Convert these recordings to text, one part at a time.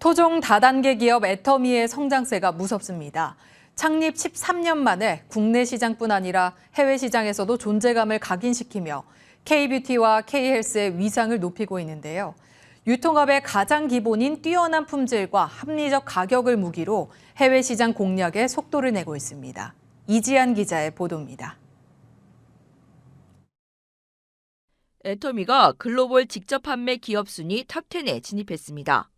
토종 다단계 기업 애터미의 성장세가 무섭습니다. 창립 13년 만에 국내 시장뿐 아니라 해외 시장에서도 존재감을 각인시키며 K뷰티와 K헬스의 위상을 높이고 있는데요. 유통업의 가장 기본인 뛰어난 품질과 합리적 가격을 무기로 해외 시장 공략에 속도를 내고 있습니다. 이지한 기자의 보도입니다. 애터미가 글로벌 직접 판매 기업 순위 탑10에 진입했습니다.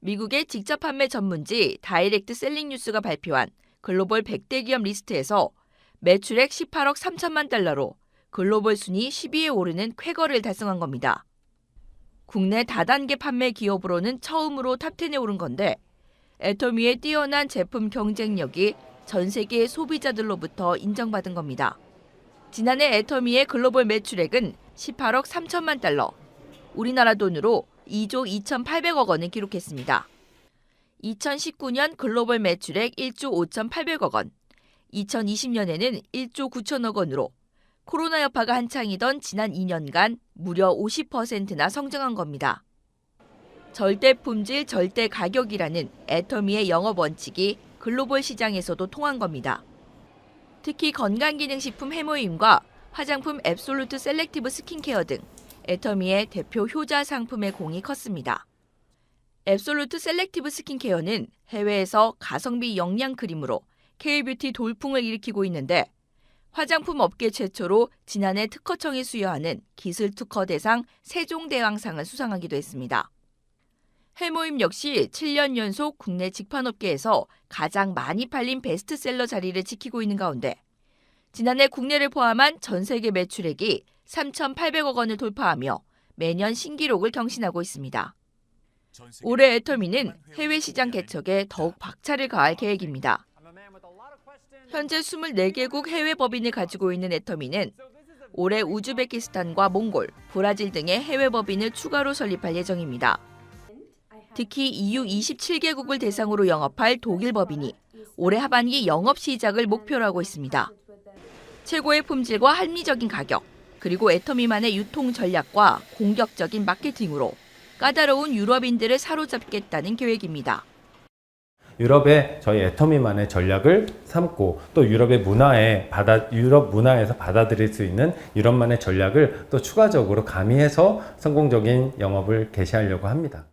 미국의 직접 판매 전문지 다이렉트 셀링 뉴스가 발표한 글로벌 100대 기업 리스트에서 매출액 18억 3천만 달러로 글로벌 순위 10위에 오르는 쾌거를 달성한 겁니다. 국내 다단계 판매 기업으로는 처음으로 탑10에 오른 건데 애터미의 뛰어난 제품 경쟁력이 전 세계 소비자들로부터 인정받은 겁니다. 지난해 애터미의 글로벌 매출액은 18억 3천만 달러, 우리나라 돈으로 2조 2,800억 원을 기록했습니다. 2019년 글로벌 매출액 1조 5,800억 원, 2020년에는 1조 9천억 원으로 코로나 여파가 한창이던 지난 2년간 무려 50%나 성장한 겁니다. 절대 품질, 절대 가격이라는 애터미의 영업 원칙이 글로벌 시장에서도 통한 겁니다. 특히 건강기능식품 해모임과 화장품 앱솔루트 셀렉티브 스킨케어 등 애터미의 대표 효자 상품의 공이 컸습니다. 앱솔루트 셀렉티브 스킨케어는 해외에서 가성비 영양 크림으로 K뷰티 돌풍을 일으키고 있는데 화장품 업계 최초로 지난해 특허청이 수여하는 기술 특허 대상 세종대왕상을 수상하기도 했습니다. 해모임 역시 7년 연속 국내 직판업계에서 가장 많이 팔린 베스트셀러 자리를 지키고 있는 가운데 지난해 국내를 포함한 전 세계 매출액이 3,800억 원을 돌파하며 매년 신기록을 경신하고 있습니다. 올해 애터미는 해외 시장 개척에 더욱 박차를 가할 계획입니다. 현재 24개국 해외 법인을 가지고 있는 애터미는 올해 우즈베키스탄과 몽골, 브라질 등의 해외 법인을 추가로 설립할 예정입니다. 특히 EU 27개국을 대상으로 영업할 독일 법인이 올해 하반기 영업 시작을 목표로 하고 있습니다. 최고의 품질과 합리적인 가격, 그리고 애터미만의 유통 전략과 공격적인 마케팅으로 까다로운 유럽인들을 사로잡겠다는 계획입니다. 유럽의 저희 애터미만의 전략을 삼고 또 유럽의 문화에 받아 유럽 문화에서 받아들일 수 있는 유럽만의 전략을 또 추가적으로 가미해서 성공적인 영업을 개시하려고 합니다.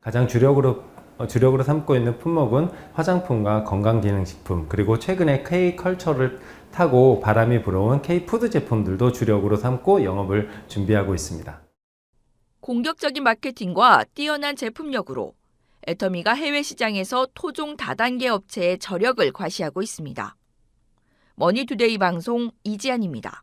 가장 주력으로 어, 주력으로 삼고 있는 품목은 화장품과 건강기능식품 그리고 최근에 K 컬처를 타고 바람이 불어온 K 푸드 제품들도 주력으로 삼고 영업을 준비하고 있습니다. 공격적인 마케팅과 뛰어난 제품력으로 애터미가 해외 시장에서 토종 다단계 업체의 저력을 과시하고 있습니다. 머니투데이 방송 이지안입니다.